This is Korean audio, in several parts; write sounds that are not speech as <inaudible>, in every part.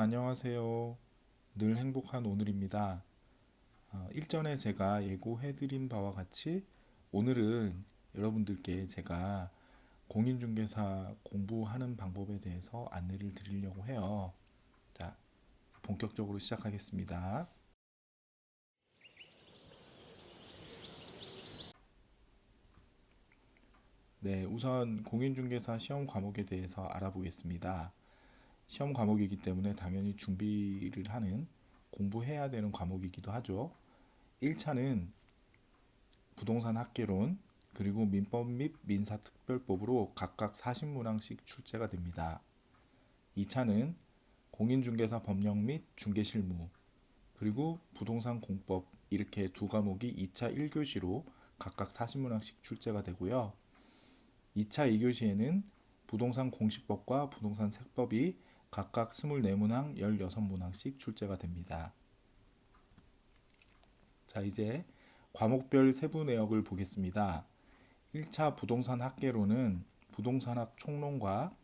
안녕하세요. 늘 행복한 오늘입니다. 어, 일전에 제가 예고해드린 바와 같이 오늘은 여러분들께 제가 공인중개사 공부하는 방법에 대해서 안내를 드리려고 해요. 자, 본격적으로 시작하겠습니다. 네, 우선 공인중개사 시험 과목에 대해서 알아보겠습니다. 시험 과목이기 때문에 당연히 준비를 하는 공부해야 되는 과목이기도 하죠. 1차는 부동산 학계론 그리고 민법 및 민사특별법으로 각각 40문항씩 출제가 됩니다. 2차는 공인중개사 법령 및 중개실무 그리고 부동산 공법 이렇게 두 과목이 2차 1교시로 각각 40문항씩 출제가 되고요. 2차 2교시에는 부동산 공시법과 부동산 세법이 각각 24문항, 16문항씩 출제가 됩니다. 자, 이제 과목별 세부 내역을 보겠습니다. 1차 부동산 학계론은 부동산학 총론과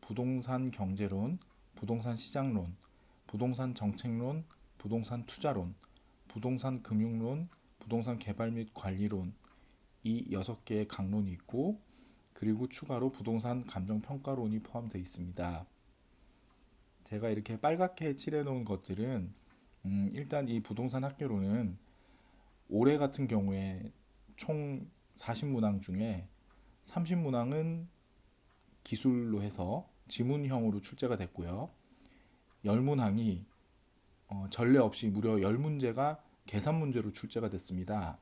부동산 경제론, 부동산 시장론, 부동산 정책론, 부동산 투자론, 부동산 금융론, 부동산 개발 및 관리론 이 6개의 강론이 있고 그리고 추가로 부동산 감정 평가론이 포함되어 있습니다. 제가 이렇게 빨갛게 칠해놓은 것들은 음, 일단 이 부동산 학계로는 올해 같은 경우에 총 40문항 중에 30문항은 기술로 해서 지문형으로 출제가 됐고요. 10문항이 어, 전례 없이 무려 10문제가 계산 문제로 출제가 됐습니다.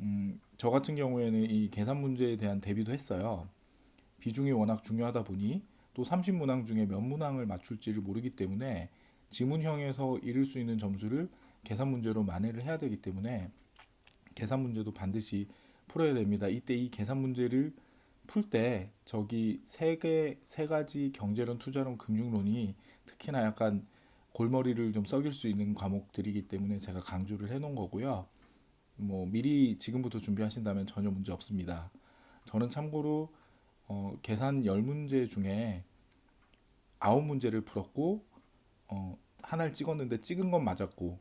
음, 저 같은 경우에는 이 계산 문제에 대한 대비도 했어요. 비중이 워낙 중요하다 보니 또 30문항 중에 몇 문항을 맞출지를 모르기 때문에 지문형에서 잃을 수 있는 점수를 계산 문제로 만회를 해야 되기 때문에 계산 문제도 반드시 풀어야 됩니다. 이때 이 계산 문제를 풀 때 저기 세 개, 세 가지 경제론, 투자론, 금융론이 특히나 약간 골머리를 좀 썩일 수 있는 과목들이기 때문에 제가 강조를 해 놓은 거고요. 뭐 미리 지금부터 준비하신다면 전혀 문제 없습니다. 저는 참고로 어, 계산 10문제 중에 9문제를 풀었고 어, 하나를 찍었는데 찍은 건 맞았고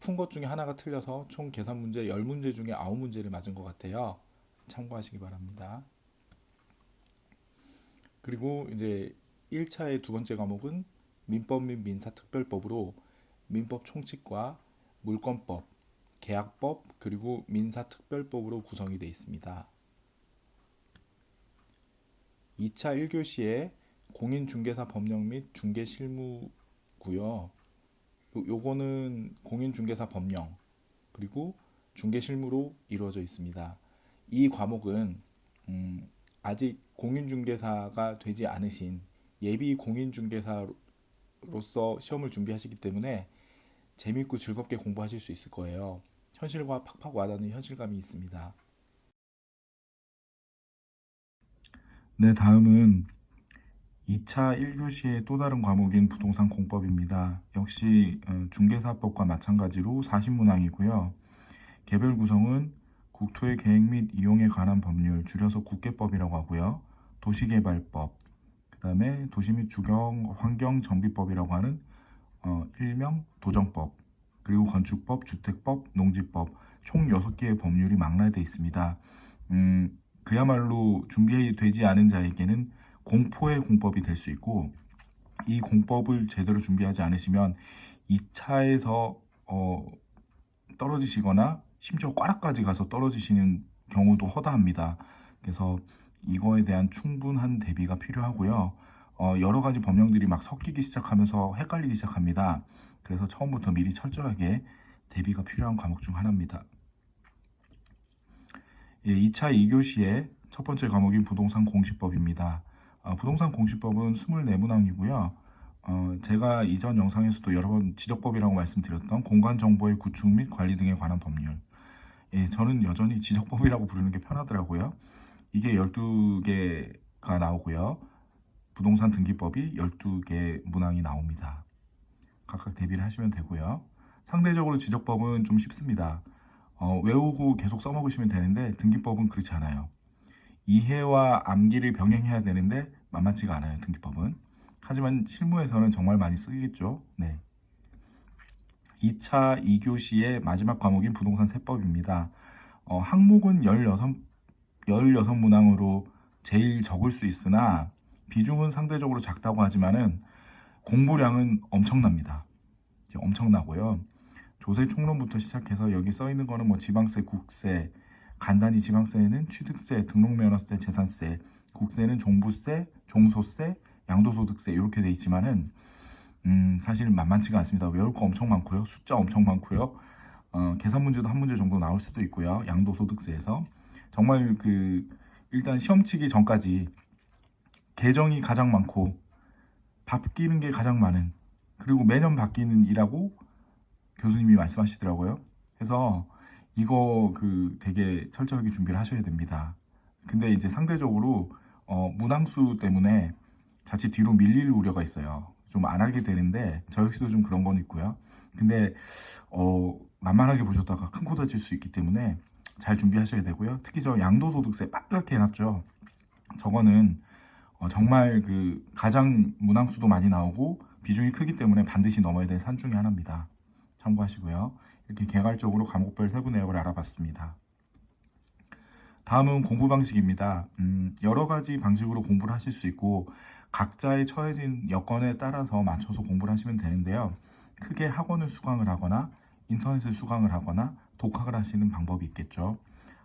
푼 것 중에 하나가 틀려서 총 계산 문제 10문제 중에 9문제를 맞은 것 같아요. 참고하시기 바랍니다. 그리고 이제 1차의 두 번째 과목은 민법 및 민사특별법으로 민법 총칙과 물권법, 계약법 그리고 민사특별법으로 구성이 되어 있습니다. 2차 1교시에 공인중개사 법령 및 중개실무고요. 요, 요거는 공인중개사 법령 그리고 중개실무로 이루어져 있습니다. 이 과목은 음, 아직 공인중개사가 되지 않으신 예비 공인중개사로서 시험을 준비하시기 때문에 재미있고 즐겁게 공부하실 수 있을 거예요. 현실과 팍팍 와닿는 현실감이 있습니다. 네, 다음은 2차 1교시의 또 다른 과목인 부동산 공법입니다. 역시 어, 중개사법과 마찬가지로 40문항이고요. 개별 구성은 국토의 계획 및 이용에 관한 법률, 줄여서 국계법이라고 하고요. 도시개발법, 그 다음에 도시 및 주경 환경 정비법이라고 하는 어, 일명 도정법, 그리고 건축법, 주택법, 농지법 총 6개의 법률이 망라되어 있습니다. 음, 그야말로 준비되지 않은 자에게는 공포의 공법이 될 수 있고 이 공법을 제대로 준비하지 않으시면 2차에서 어, 떨어지시거나 심지어 꽈락까지 가서 떨어지시는 경우도 허다합니다. 그래서 이거에 대한 충분한 대비가 필요하고요. 어, 여러 가지 법령들이 막 섞이기 시작하면서 헷갈리기 시작합니다. 그래서 처음부터 미리 철저하게 대비가 필요한 과목 중 하나입니다. 예, 2차 2교시의 첫 번째 과목인 부동산 공시법입니다. 어, 부동산 공시법은 24문항이고요. 어, 제가 이전 영상에서도 여러 번 지적법이라고 말씀드렸던 공간 정보의 구축 및 관리 등에 관한 법률. 예, 저는 여전히 지적법이라고 부르는 게 편하더라고요. 이게 12개가 나오고요. 부동산 등기법이 12개 문항이 나옵니다. 각각 대비를 하시면 되고요. 상대적으로 지적법은 좀 쉽습니다. 어, 외우고 계속 써먹으시면 되는데 등기법은 그렇지 않아요. 이해와 암기를 병행해야 되는데 만만치가 않아요. 등기법은. 하지만 실무에서는 정말 많이 쓰겠죠. 네. 2차 2교시의 마지막 과목인 부동산 세법입니다. 어, 항목은 16, 16문항으로 제일 적을 수 있으나 비중은 상대적으로 작다고 하지만은 공부량은 엄청납니다. 엄청나고요. 조세 총론부터 시작해서 여기 써 있는 거는 뭐 지방세, 국세, 간단히 지방세는 취득세, 등록면허세, 재산세, 국세는 종부세, 종소세, 양도소득세 이렇게 돼 있지만은 음, 사실 만만치가 않습니다. 외울 거 엄청 많고요. 숫자 엄청 많고요. 어, 계산 문제도 한 문제 정도 나올 수도 있고요. 양도소득세에서 정말 그 일단 시험 치기 전까지 계정이 가장 많고 바뀌는 게 가장 많은 그리고 매년 바뀌는 이라고 교수님이 말씀하시더라고요. 그래서 이거 그 되게 철저하게 준비를 하셔야 됩니다. 근데 이제 상대적으로 어, 문항수 때문에 자칫 뒤로 밀릴 우려가 있어요. 좀 안 하게 되는데 저 역시도 좀 그런 건 있고요. 근데 어, 만만하게 보셨다가 큰 코 다칠 수 있기 때문에 잘 준비하셔야 되고요. 특히 저 양도소득세 빨갛게 해놨죠. 저거는 어, 정말 그 가장 문항수도 많이 나오고 비중이 크기 때문에 반드시 넘어야 될 산 중에 하나입니다. 참고하시고요. 이렇게 개괄적으로 과목별 세부 내역을 알아봤습니다. 다음은 공부 방식입니다. 음, 여러 가지 방식으로 공부를 하실 수 있고 각자의 처해진 여건에 따라서 맞춰서 공부를 하시면 되는데요. 크게 학원을 수강을 하거나 인터넷을 수강을 하거나 독학을 하시는 방법이 있겠죠.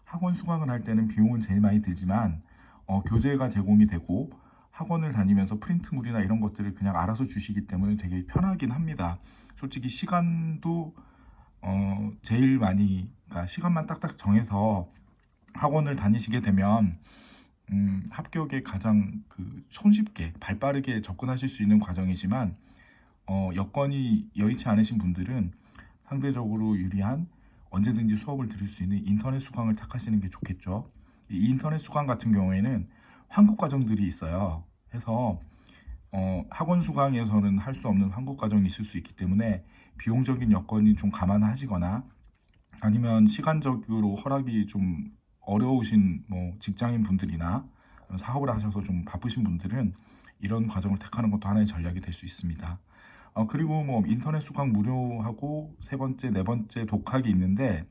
학원 수강을 할 때는 비용은 제일 많이 들지만 어, 교재가 제공이 되고 학원을 다니면서 프린트물이나 이런 것들을 그냥 알아서 주시기 때문에 되게 편하긴 합니다. 솔직히 시간도 어, 제일 많이 그러니까 시간만 딱딱 정해서 학원을 다니시게 되면 음, 합격에 가장 그 손쉽게 발빠르게 접근하실 수 있는 과정이지만 어, 여건이 여의치 않으신 분들은 상대적으로 유리한 언제든지 수업을 들을 수 있는 인터넷 수강을 택하시는 게 좋겠죠. 이 인터넷 수강 같은 경우에는 한국 과정들이 있어요. 해서 어, 학원 수강에서는 할 수 없는 한국 과정이 있을 수 있기 때문에 비용적인 여건이 좀 감안하시거나 아니면 시간적으로 허락이 좀 어려우신 뭐 직장인 분들이나 사업을 하셔서 좀 바쁘신 분들은 이런 과정을 택하는 것도 하나의 전략이 될 수 있습니다. 어, 그리고 뭐 인터넷 수강 무료하고 세 번째, 네 번째 독학이 있는데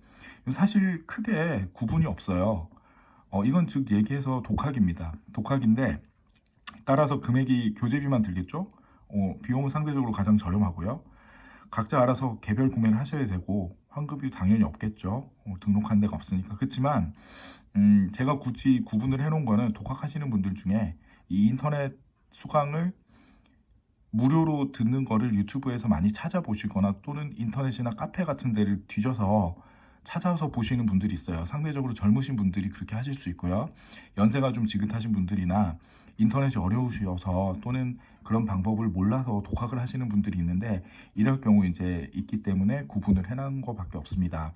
사실 크게 구분이 없어요. 어, 이건 즉 얘기해서 독학입니다. 독학인데 따라서 금액이 교재비만 들겠죠? 어, 비용은 상대적으로 가장 저렴하고요. 각자 알아서 개별 구매를 하셔야 되고 환급이 당연히 없겠죠. 어, 등록한 데가 없으니까. 그렇지만 음, 제가 굳이 구분을 해놓은 거는 독학하시는 분들 중에 이 인터넷 수강을 무료로 듣는 거를 유튜브에서 많이 찾아보시거나 또는 인터넷이나 카페 같은 데를 뒤져서 찾아서 보시는 분들이 있어요. 상대적으로 젊으신 분들이 그렇게 하실 수 있고요. 연세가 좀 지긋하신 분들이나 인터넷이 어려우셔서 또는 그런 방법을 몰라서 독학을 하시는 분들이 있는데 이럴 경우 이제 있기 때문에 구분을 해놓은 것밖에 없습니다.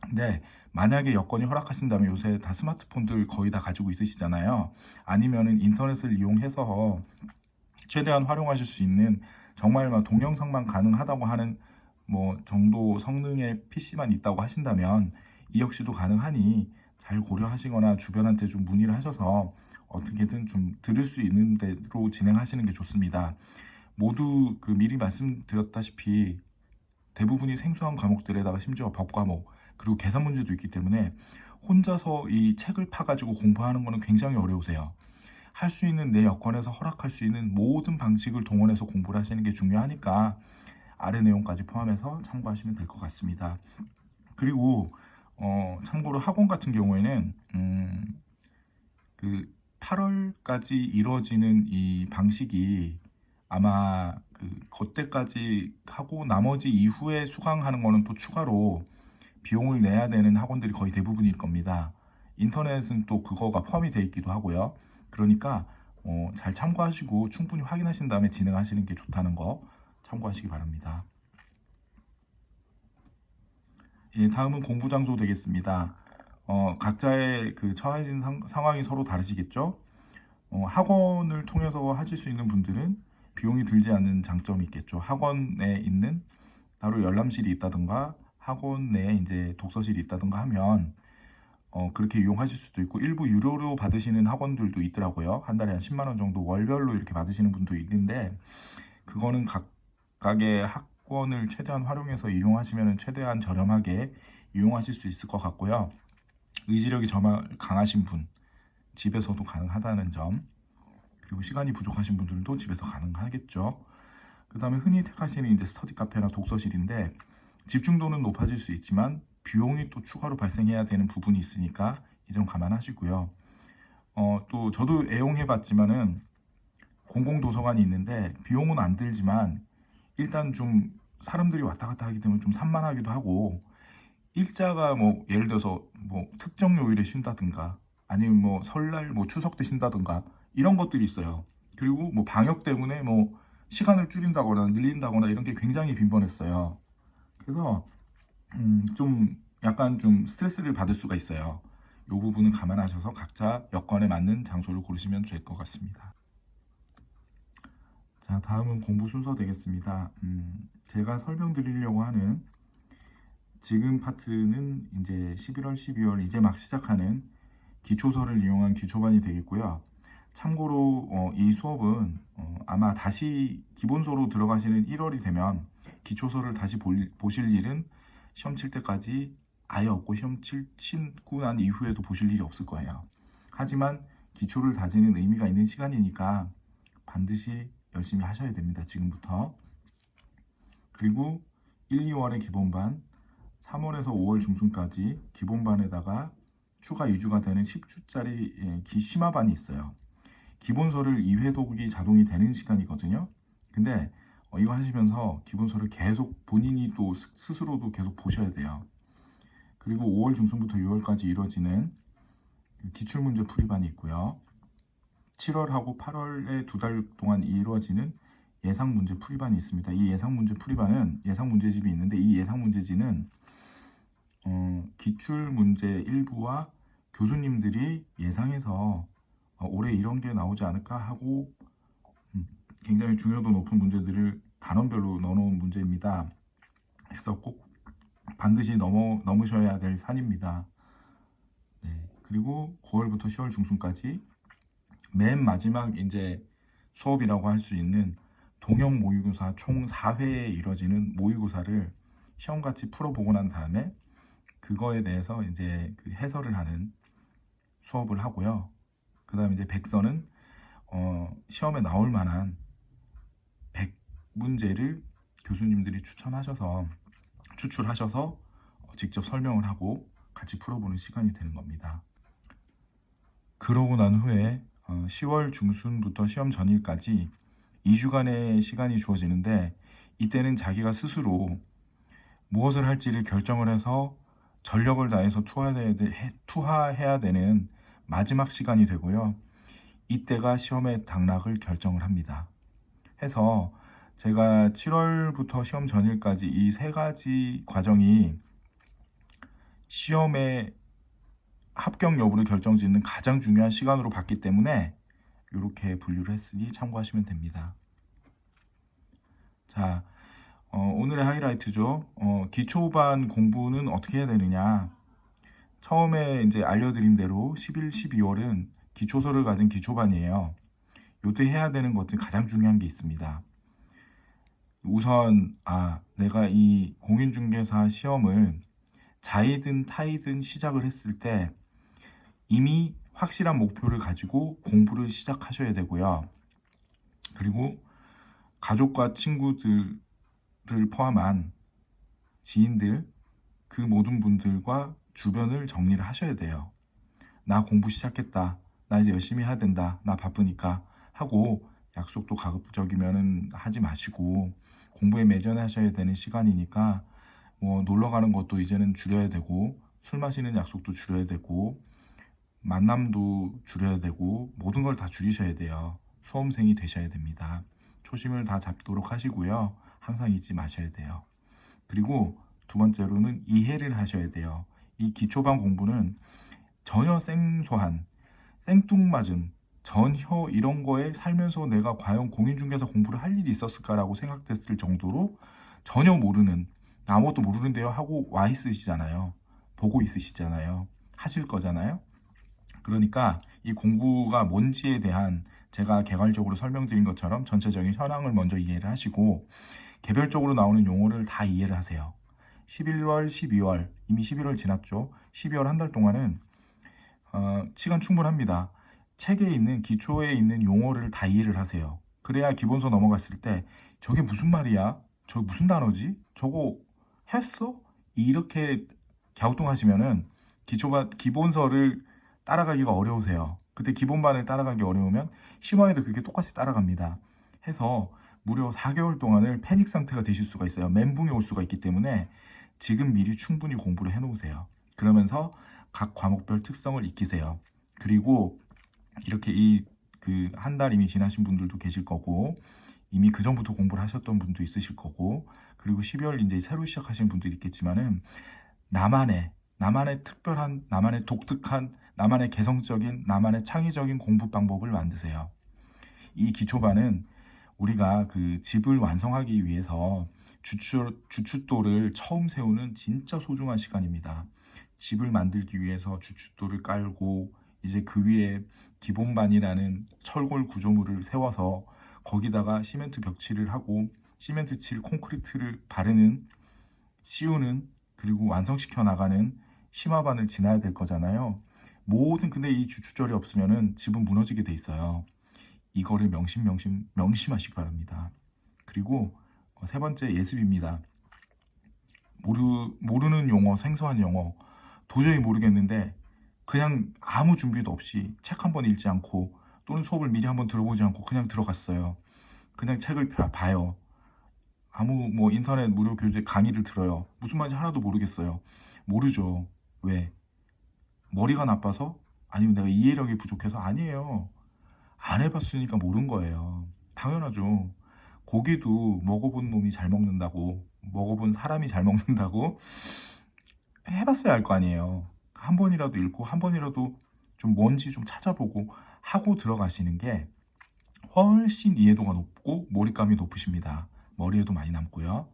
근데 만약에 여건이 허락하신다면 요새 다 스마트폰들 거의 다 가지고 있으시잖아요. 아니면은 인터넷을 이용해서 최대한 활용하실 수 있는 정말 막 동영상만 가능하다고 하는 뭐 정도 성능의 PC만 있다고 하신다면 이 역시도 가능하니 잘 고려하시거나 주변한테 좀 문의를 하셔서 어떻게든 좀 들을 수 있는 대로 진행하시는 게 좋습니다. 모두 그 미리 말씀드렸다시피 대부분이 생소한 과목들에다가 심지어 법 과목 그리고 계산 문제도 있기 때문에 혼자서 이 책을 파가지고 공부하는 거는 굉장히 어려우세요. 할 수 있는 내 여건에서 허락할 수 있는 모든 방식을 동원해서 공부를 하시는 게 중요하니까 아래 내용까지 포함해서 참고하시면 될 것 같습니다. 그리고 어, 참고로 학원 같은 경우에는 음, 그 8월까지 이루어지는 이 방식이 아마 그 그때까지 하고 나머지 이후에 수강하는 거는 또 추가로 비용을 내야 되는 학원들이 거의 대부분일 겁니다. 인터넷은 또 그거가 포함이 되어 있기도 하고요. 그러니까 어, 잘 참고하시고 충분히 확인하신 다음에 진행하시는 게 좋다는 거 참고하시기 바랍니다. 예, 다음은 공부 장소 되겠습니다. 어, 각자의 그 처해진 상, 상황이 서로 다르시겠죠? 어, 학원을 통해서 하실 수 있는 분들은 비용이 들지 않는 장점이 있겠죠. 학원에 있는 따로 열람실이 있다든가 학원 내에 이제 독서실이 있다든가 하면 어, 그렇게 이용하실 수도 있고 일부 유료로 받으시는 학원들도 있더라고요. 한 달에 한 10만 원 정도 월별로 이렇게 받으시는 분도 있는데 그거는 각 각의 학원을 최대한 활용해서 이용하시면 최대한 저렴하게 이용하실 수 있을 것 같고요. 의지력이 정말 강하신 분 집에서도 가능하다는 점 그리고 시간이 부족하신 분들도 집에서 가능하겠죠. 그 다음에 흔히 택하시는 이제 스터디 카페나 독서실인데 집중도는 높아질 수 있지만 비용이 또 추가로 발생해야 되는 부분이 있으니까 이 점 감안하시고요. 어, 또 저도 애용해봤지만은 공공 도서관이 있는데 비용은 안 들지만 일단 좀 사람들이 왔다 갔다 하기 때문에 좀 산만하기도 하고 일자가 뭐 예를 들어서 뭐 특정 요일에 쉰다든가 아니면 뭐 설날 뭐 추석 때 쉰다든가 이런 것들이 있어요. 그리고 뭐 방역 때문에 뭐 시간을 줄인다거나 늘린다거나 이런 게 굉장히 빈번했어요. 그래서 음, 좀 약간 좀 스트레스를 받을 수가 있어요. 이 부분은 감안하셔서 각자 여건에 맞는 장소를 고르시면 될 것 같습니다. 자, 다음은 공부 순서 되겠습니다. 음, 제가 설명드리려고 하는 지금 파트는 이제 11월, 12월 이제 막 시작하는 기초서를 이용한 기초반이 되겠고요. 참고로 어, 이 수업은 어, 아마 다시 기본서로 들어가시는 1월이 되면 기초서를 다시 볼, 보실 일은 시험 칠 때까지 아예 없고 시험 칠, 치고 난 이후에도 보실 일이 없을 거예요. 하지만 기초를 다지는 의미가 있는 시간이니까 반드시 열심히 하셔야 됩니다. 지금부터. 그리고 1, 2월의 기본반, 3월에서 5월 중순까지 기본반에다가 추가 2주가 되는 10주짜리 기 심화반이 있어요. 기본서를 2회 독이 자동이 되는 시간이거든요. 근데 어, 이거 하시면서 기본서를 계속 본인이 또 스- 스스로도 계속 보셔야 돼요. 그리고 5월 중순부터 6월까지 이루어지는 그 기출문제 풀이반이 있고요. 7월하고 8월에 두 달 동안 이루어지는 예상 문제 풀이반이 있습니다. 이 예상 문제 풀이반은 예상 문제집이 있는데 이 예상 문제지는 어, 기출 문제 일부와 교수님들이 예상해서 어, 올해 이런 게 나오지 않을까 하고 음, 굉장히 중요도 높은 문제들을 단원별로 넣어놓은 문제입니다. 그래서 꼭 반드시 넘어 넘으셔야 될 산입니다. 네, 그리고 9월부터 10월 중순까지 맨 마지막 이제 수업이라고 할 수 있는 동형 모의고사 총 4회에 이뤄지는 모의고사를 시험같이 풀어보고 난 다음에 그거에 대해서 이제 그 해설을 하는 수업을 하고요. 그 다음에 이제 백서는 어, 시험에 나올 만한 100문제를 교수님들이 추천하셔서 추출하셔서 어, 직접 설명을 하고 같이 풀어보는 시간이 되는 겁니다. 그러고 난 후에 어, 10월 중순부터 시험 전일까지 2주간의 시간이 주어지는데 이때는 자기가 스스로 무엇을 할지를 결정을 해서 전력을 다해서 투하해야 되는 마지막 시간이 되고요. 이때가 시험의 당락을 결정을 합니다. 해서 제가 7월부터 시험 전일까지 이 세 가지 과정이 시험의 합격 여부를 결정짓는 가장 중요한 시간으로 봤기 때문에 이렇게 분류를 했으니 참고하시면 됩니다. 자, 어, 오늘의 하이라이트죠. 어, 기초반 공부는 어떻게 해야 되느냐? 처음에 이제 알려드린 대로 11, 12월은 기초서를 가진 기초반이에요. 요때 해야 되는 것들 가장 중요한 게 있습니다. 우선 아 내가 이 공인중개사 시험을 자이든 타이든 시작을 했을 때 이미 확실한 목표를 가지고 공부를 시작하셔야 되고요. 그리고 가족과 친구들을 포함한 지인들 그 모든 분들과 주변을 정리를 하셔야 돼요. 나 공부 시작했다. 나 이제 열심히 해야 된다. 나 바쁘니까 하고 약속도 가급적이면은 하지 마시고 공부에 매전하셔야 되는 시간이니까 뭐 놀러 가는 것도 이제는 줄여야 되고 술 마시는 약속도 줄여야 되고 만남도 줄여야 되고 모든 걸 다 줄이셔야 돼요. 수험생이 되셔야 됩니다. 초심을 다 잡도록 하시고요. 항상 잊지 마셔야 돼요. 그리고 두 번째로는 이해를 하셔야 돼요. 이 기초반 공부는 전혀 생소한 생뚱맞은 전혀 이런 거에 살면서 내가 과연 공인중개사 공부를 할 일이 있었을까라고 생각됐을 정도로 전혀 모르는 아무것도 모르는데요 하고 와 있으시잖아요. 보고 있으시잖아요. 하실 거잖아요. 그러니까 이 공부가 뭔지에 대한 제가 개괄적으로 설명드린 것처럼 전체적인 현황을 먼저 이해를 하시고 개별적으로 나오는 용어를 다 이해를 하세요. 11월, 12월 이미 11월 지났죠. 12월 한 달 동안은 어, 시간 충분합니다. 책에 있는 기초에 있는 용어를 다 이해를 하세요. 그래야 기본서 넘어갔을 때 저게 무슨 말이야? 저게 무슨 단어지? 저거 했어? 이렇게 갸우뚱하시면은 기초가 기본서를 따라가기가 어려우세요. 그때 기본반을 따라가기 어려우면 심화에도 그게 똑같이 따라갑니다. 해서 무려 4개월 동안을 패닉 상태가 되실 수가 있어요. 멘붕이 올 수가 있기 때문에 지금 미리 충분히 공부를 해놓으세요. 그러면서 각 과목별 특성을 익히세요. 그리고 이렇게 이 그 한 달 이미 지나신 분들도 계실 거고 이미 그 전부터 공부를 하셨던 분도 있으실 거고 그리고 12월 이제 새로 시작하시는 분도 있겠지만은 나만의 나만의 특별한 나만의 독특한 나만의 개성적인 나만의 창의적인 공부 방법을 만드세요. 이 기초반은 우리가 그 집을 완성하기 위해서 주추, 주춧돌을 처음 세우는 진짜 소중한 시간입니다. 집을 만들기 위해서 주춧돌을 깔고 이제 그 위에 기본반이라는 철골 구조물을 세워서 거기다가 시멘트 벽칠을 하고 시멘트 칠 콘크리트를 바르는 씌우는 그리고 완성시켜 나가는 심화반을 지나야 될 거잖아요. 모든 근데 이 주춧돌이 없으면은 집은 무너지게 돼 있어요. 이거를 명심 명심 명심하시기 바랍니다. 그리고 어, 세 번째 예습입니다. 모르 모르는 용어, 생소한 용어 도저히 모르겠는데 그냥 아무 준비도 없이 책 한 번 읽지 않고 또는 수업을 미리 한번 들어보지 않고 그냥 들어갔어요. 그냥 책을 봐- 봐요. 아무 뭐 인터넷 무료 교재 강의를 들어요. 무슨 말인지 하나도 모르겠어요. 모르죠. 왜? 머리가 나빠서? 아니면 내가 이해력이 부족해서? 아니에요. 안 해봤으니까 모른 거예요. 당연하죠. 고기도 먹어본 놈이 잘 먹는다고, 먹어본 사람이 잘 먹는다고 해봤어야 할 거 아니에요. 한 번이라도 읽고, 한 번이라도 좀 뭔지 좀 찾아보고 하고 들어가시는 게 훨씬 이해도가 높고 몰입감이 높으십니다. 머리에도 많이 남고요.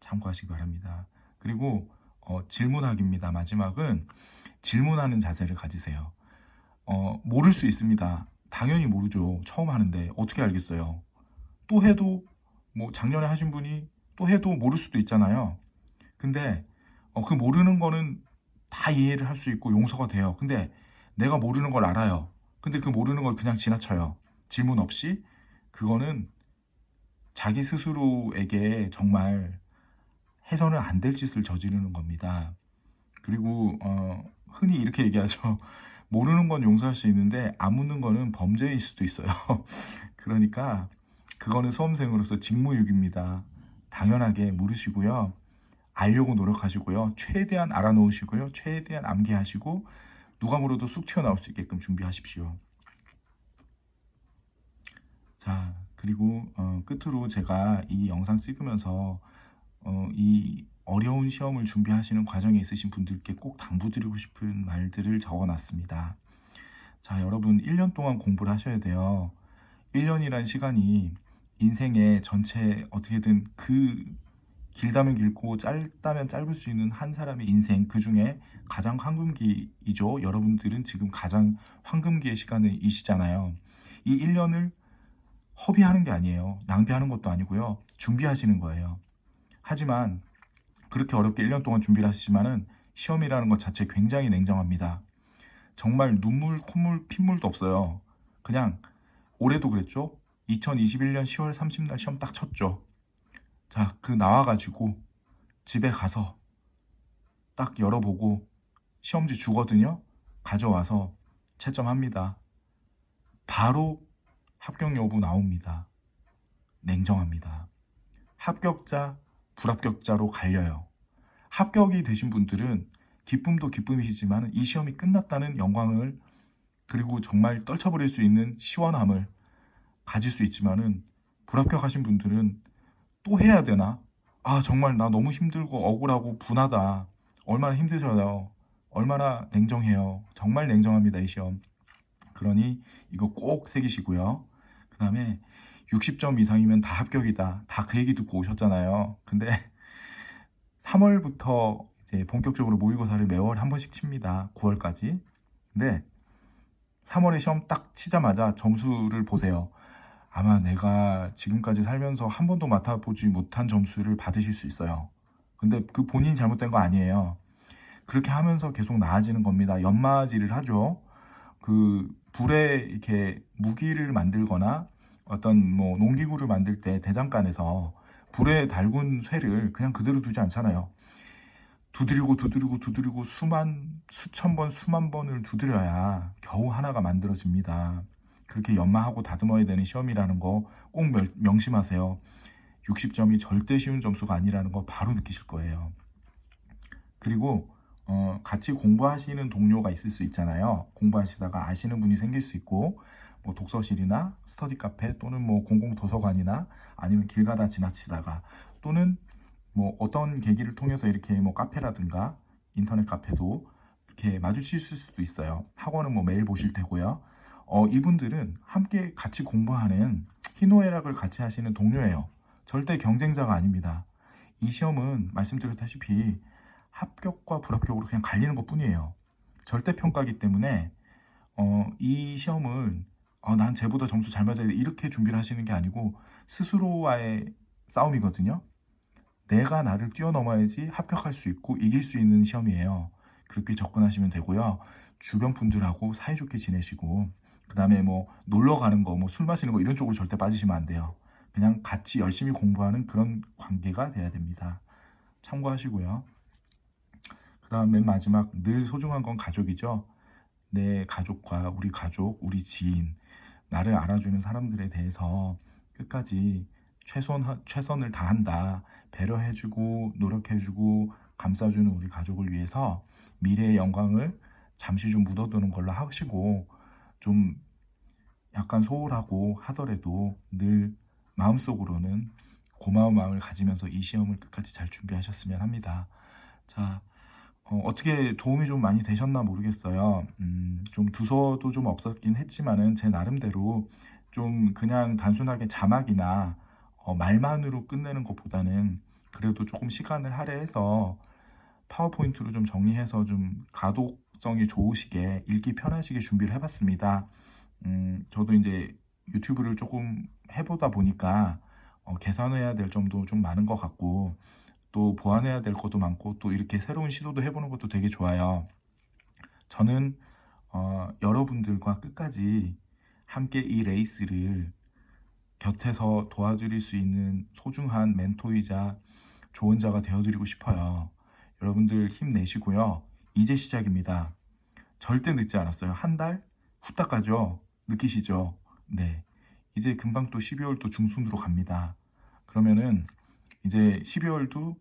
참고하시기 바랍니다. 그리고 어, 질문하기입니다. 마지막은 질문하는 자세를 가지세요. 어, 모를 수 있습니다. 당연히 모르죠. 처음 하는데 어떻게 알겠어요? 또 해도 뭐 작년에 하신 분이 또 해도 모를 수도 있잖아요. 근데 어, 그 모르는 거는 다 이해를 할 수 있고 용서가 돼요. 근데 내가 모르는 걸 알아요. 근데 그 모르는 걸 그냥 지나쳐요. 질문 없이 그거는 자기 스스로에게 정말 해서는 안 될 짓을 저지르는 겁니다. 그리고 어, 흔히 이렇게 얘기하죠. <laughs> 모르는 건 용서할 수 있는데 안 묻는 거는 범죄일 수도 있어요. <laughs> 그러니까 그거는 수험생으로서 직무유기입니다. 당연하게 물으시고요. 알려고 노력하시고요. 최대한 알아놓으시고요. 최대한 암기하시고 누가 물어도 쑥 튀어나올 수 있게끔 준비하십시오. 자, 그리고 어, 끝으로 제가 이 영상 찍으면서 어, 이 어려운 시험을 준비하시는 과정에 있으신 분들께 꼭 당부드리고 싶은 말들을 적어놨습니다. 자, 여러분 1년 동안 공부를 하셔야 돼요. 1년이란 시간이 인생의 전체 어떻게든 그 길다면 길고 짧다면 짧을 수 있는 한 사람의 인생 그 중에 가장 황금기이죠. 여러분들은 지금 가장 황금기의 시간이시잖아요. 이 1년을 허비하는 게 아니에요. 낭비하는 것도 아니고요. 준비하시는 거예요. 하지만 그렇게 어렵게 1년 동안 준비를 하시지만은 시험이라는 것 자체 굉장히 냉정합니다. 정말 눈물, 콧물, 핏물도 없어요. 그냥 올해도 그랬죠. 2021년 10월 30일 시험 딱 쳤죠. 자, 그 나와가지고 집에 가서 딱 열어보고 시험지 주거든요. 가져와서 채점합니다. 바로 합격 여부 나옵니다. 냉정합니다. 합격자, 불합격자로 갈려요. 합격이 되신 분들은 기쁨도 기쁨이시지만 이 시험이 끝났다는 영광을 그리고 정말 떨쳐버릴 수 있는 시원함을 가질 수 있지만은 불합격하신 분들은 또 해야 되나? 아 정말 나 너무 힘들고 억울하고 분하다. 얼마나 힘드셔요. 얼마나 냉정해요. 정말 냉정합니다 이 시험. 그러니 이거 꼭 새기시고요. 그 다음에 60점 이상이면 다 합격이다. 다 그 얘기 듣고 오셨잖아요. 근데 <laughs> 3월부터 이제 본격적으로 모의고사를 매월 한 번씩 칩니다. 9월까지. 근데 3월에 시험 딱 치자마자 점수를 보세요. 아마 내가 지금까지 살면서 한 번도 맡아보지 못한 점수를 받으실 수 있어요. 근데 그 본인이 잘못된 거 아니에요. 그렇게 하면서 계속 나아지는 겁니다. 연마질을 하죠. 그 불에 이렇게 무기를 만들거나 어떤 뭐 농기구를 만들 때 대장간에서 불에 달군 쇠를 그냥 그대로 두지 않잖아요. 두드리고 두드리고 두드리고 수만 수천 번 수만 번을 두드려야 겨우 하나가 만들어집니다. 그렇게 연마하고 다듬어야 되는 시험이라는 거 꼭 명심하세요. 60점이 절대 쉬운 점수가 아니라는 거 바로 느끼실 거예요. 그리고 어, 같이 공부하시는 동료가 있을 수 있잖아요. 공부하시다가 아시는 분이 생길 수 있고 뭐 독서실이나 스터디 카페 또는 뭐 공공 도서관이나 아니면 길 가다 지나치다가 또는 뭐 어떤 계기를 통해서 이렇게 뭐 카페라든가 인터넷 카페도 이렇게 마주칠 수도 있어요. 학원은 뭐 매일 보실 테고요. 어, 이분들은 함께 같이 공부하는 희노애락을 같이 하시는 동료예요. 절대 경쟁자가 아닙니다. 이 시험은 말씀드렸다시피 합격과 불합격으로 그냥 갈리는 것 뿐이에요. 절대 평가기 때문에 어, 이 시험은 어, 난 쟤보다 점수 잘 맞아야 돼 이렇게 준비를 하시는 게 아니고 스스로와의 싸움이거든요. 내가 나를 뛰어넘어야지 합격할 수 있고 이길 수 있는 시험이에요. 그렇게 접근하시면 되고요. 주변 분들하고 사이좋게 지내시고 그 다음에 뭐 놀러 가는 거, 뭐 술 마시는 거 이런 쪽으로 절대 빠지시면 안 돼요. 그냥 같이 열심히 공부하는 그런 관계가 돼야 됩니다. 참고하시고요. 그 다음 맨 마지막 늘 소중한 건 가족이죠. 내 가족과 우리 가족, 우리 지인, 나를 알아주는 사람들에 대해서 끝까지 최선, 최선을 다한다. 배려해주고 노력해주고 감싸주는 우리 가족을 위해서 미래의 영광을 잠시 좀 묻어두는 걸로 하시고 좀 약간 소홀하고 하더라도 늘 마음속으로는 고마운 마음을 가지면서 이 시험을 끝까지 잘 준비하셨으면 합니다. 자, 어, 떻게 도움이 좀 많이 되셨나 모르겠어요. 음, 좀 두서도 좀 없었긴 했지만은 제 나름대로 좀 그냥 단순하게 자막이나 어, 말만으로 끝내는 것보다는 그래도 조금 시간을 할애해서 파워포인트로 좀 정리해서 좀 가독성이 좋으시게 읽기 편하시게 준비를 해봤습니다. 음, 저도 이제 유튜브를 조금 해보다 보니까 어, 개선해야 될 점도 좀 많은 것 같고 또 보완해야 될 것도 많고 또 이렇게 새로운 시도도 해보는 것도 되게 좋아요. 저는 어, 여러분들과 끝까지 함께 이 레이스를 곁에서 도와드릴 수 있는 소중한 멘토이자 조언자가 되어드리고 싶어요. 여러분들 힘내시고요. 이제 시작입니다. 절대 늦지 않았어요. 한 달? 후딱 가죠? 느끼시죠? 네. 이제 금방 또 12월 또 중순으로 갑니다. 그러면은 이제 12월도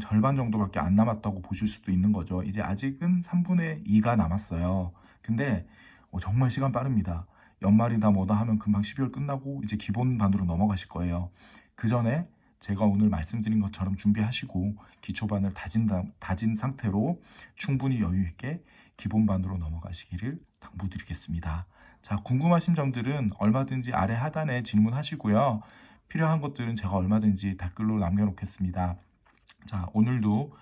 절반 정도밖에 안 남았다고 보실 수도 있는 거죠. 이제 아직은 3분의 2가 남았어요. 근데 어, 정말 시간 빠릅니다. 연말이다 뭐다 하면 금방 12월 끝나고 이제 기본반으로 넘어가실 거예요. 그 전에 제가 오늘 말씀드린 것처럼 준비하시고 기초반을 다진, 다진 상태로 충분히 여유 있게 기본반으로 넘어가시기를 당부드리겠습니다. 자, 궁금하신 점들은 얼마든지 아래 하단에 질문하시고요. 필요한 것들은 제가 얼마든지 댓글로 남겨놓겠습니다. 자, 오늘도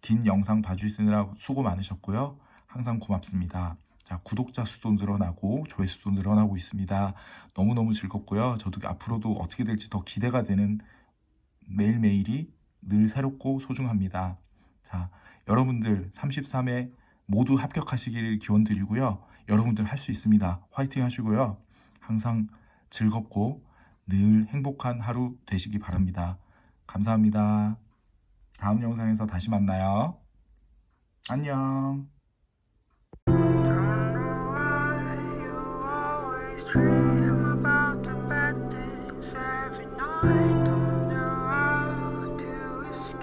긴 영상 봐주시느라 수고 많으셨고요. 항상 고맙습니다. 자, 구독자 수도 늘어나고 조회수도 늘어나고 있습니다. 너무너무 즐겁고요. 저도 앞으로도 어떻게 될지 더 기대가 되는 매일매일이 늘 새롭고 소중합니다. 자, 여러분들 33회 모두 합격하시기를 기원 드리고요. 여러분들 할 수 있습니다. 화이팅 하시고요. 항상 즐겁고 늘 행복한 하루 되시기 바랍니다. 감사합니다. 다음 영상에서 다시 만나요. 안녕. Dream about the bad things every night.